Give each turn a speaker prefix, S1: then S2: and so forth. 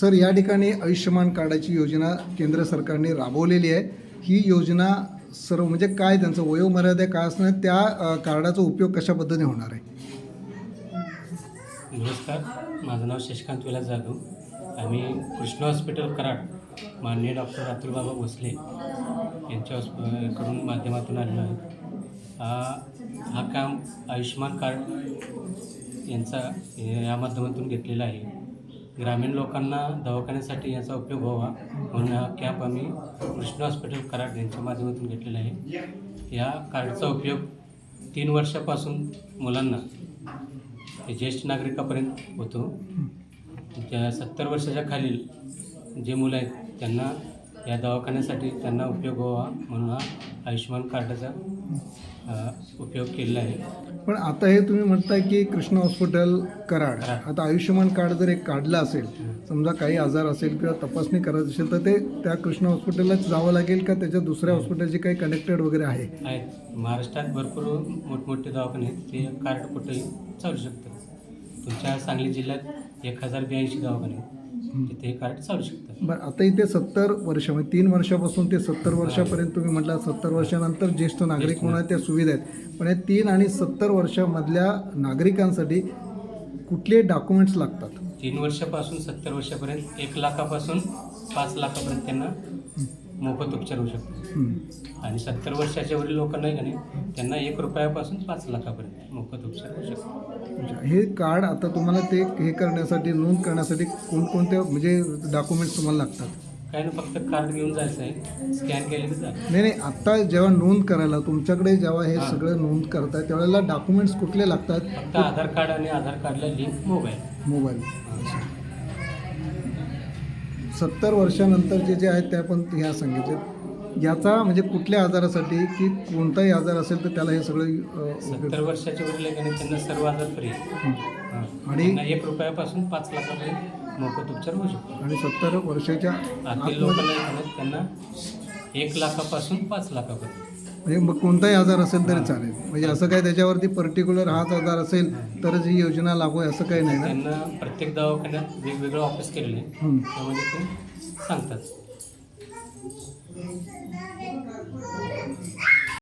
S1: Sir या ठिकाणी आयुष्यमान कार्डाची योजना केंद्र सरकारने राबवलेली आहे. ही योजना सर्व म्हणजे काय त्यांचं वयोमर्यादा काय असणार त्या कार्डाचा उपयोग कशा पद्धतीने होणार आहे?
S2: नमस्कार माझं नाव शशिकांत विलास जाधव. आम्ही कृष्णा हॉस्पिटल कराड माननीय डॉक्टर अतुलबाबा भोसले यांच्या हॉस्पिटलकडून माध्यमातून आलेलो आहे. हा हा काम आयुष्यमान कार्ड यांचा या माध्यमातून घेतलेला आहे. ग्रामीण लोकांना दवाखान्यासाठी याचा उपयोग व्हावा म्हणून हा कॅम्प आम्ही कृष्ण हॉस्पिटल कराड यांच्या माध्यमातून घेतलेला आहे. या कार्डचा उपयोग तीन वर्षापासून मुलांना ज्येष्ठ नागरिकापर्यंत होतो. ज्या सत्तर वर्षाच्या खालील जे मुलं आहेत त्यांना या दवाखान्यासाठी त्यांना उपयोग व्हावा म्हणून हा आयुष्यमान कार्डाचा उपयोग केलेला आहे.
S1: पण आता हे तुम्ही म्हणताय की कृष्ण हॉस्पिटल कराड. आता आयुष्यमान कार्ड जर एक काढलं असेल समजा काही आजार असेल किंवा तपासणी करायची असेल तर ते त्या कृष्ण हॉस्पिटललाच जावं लागेल का त्याच्या दुसऱ्या हॉस्पिटलचे काही कनेक्टेड वगैरे आहे?
S2: आहेत. महाराष्ट्रात भरपूर मोठमोठे दवाखाने आहेत. ते कार्ड कुठेही चालू शकतं तुमच्या सांगली जिल्ह्यात एक हजार ब्याऐंशी दवाखाने आहेत. तिथे हे चालू शकतं.
S1: बरं आता इथे सत्तर वर्ष म्हणजे तीन वर्षापासून ते सत्तर वर्षापर्यंत तुम्ही म्हटलं सत्तर वर्षानंतर ज्येष्ठ नागरिक म्हणून त्या सुविधा आहेत. पण या तीन आणि सत्तर वर्षामधल्या नागरिकांसाठी कुठले डॉक्युमेंट्स लागतात?
S2: तीन वर्षापासून सत्तर वर्षापर्यंत एक लाखापासून पाच लाखापर्यंत त्यांना मोफत उपचार होऊ शकतो. आणि सत्तर वर्षाच्या वरील लोकांना का नाही त्यांना एक रुपयापासून पाच लाखापर्यंत मोफत उपचार होऊ शकतो.
S1: हे कार्ड आता तुम्हाला ते हे करण्यासाठी नोंद करण्यासाठी कोणकोणत्या म्हणजे डॉक्युमेंट्स तुम्हाला लागतात?
S2: काय ना फक्त कार्ड घेऊन जायचं आहे. स्कॅन केलं झालं
S1: नाही नाही आत्ता जेव्हा नोंद करायला तुमच्याकडे जेव्हा हे
S2: हां.
S1: सगळं नोंद करताय त्यावेळेला डॉक्युमेंट्स कुठले लागतात?
S2: फक्त आधार कार्ड आणि आधार कार्डला लिंक मोबाईल.
S1: मोबाईल. सत्तर वर्षानंतरचे जे आहेत त्या पण ह्या सांगितले याचा म्हणजे कुठल्या आजारासाठी की कोणताही आजार असेल तर त्याला हे सगळं
S2: सत्तर वर्षाच्या वरील त्यांना सर्व आजार फ्री.
S1: आणि-
S2: एक रुपयापासून पाच लाखापर्यंत मोफत उपचार होऊ शकतो
S1: आणि सत्तर वर्षाच्या
S2: आतील लोकांना त्यांना एक लाखापासून पाच लाखापर्यंत.
S1: म्हणजे मग कोणताही आजार असेल तरी चालेल. म्हणजे असं काय त्याच्यावरती पर्टिक्युलर हाच आजार असेल तरच ही योजना लागू आहे असं काही नाही ना?
S2: त्यांना प्रत्येक दवाखान्यात वेगवेगळं ऑफिस केलेलं आहे. त्यामध्ये ते सांगतात.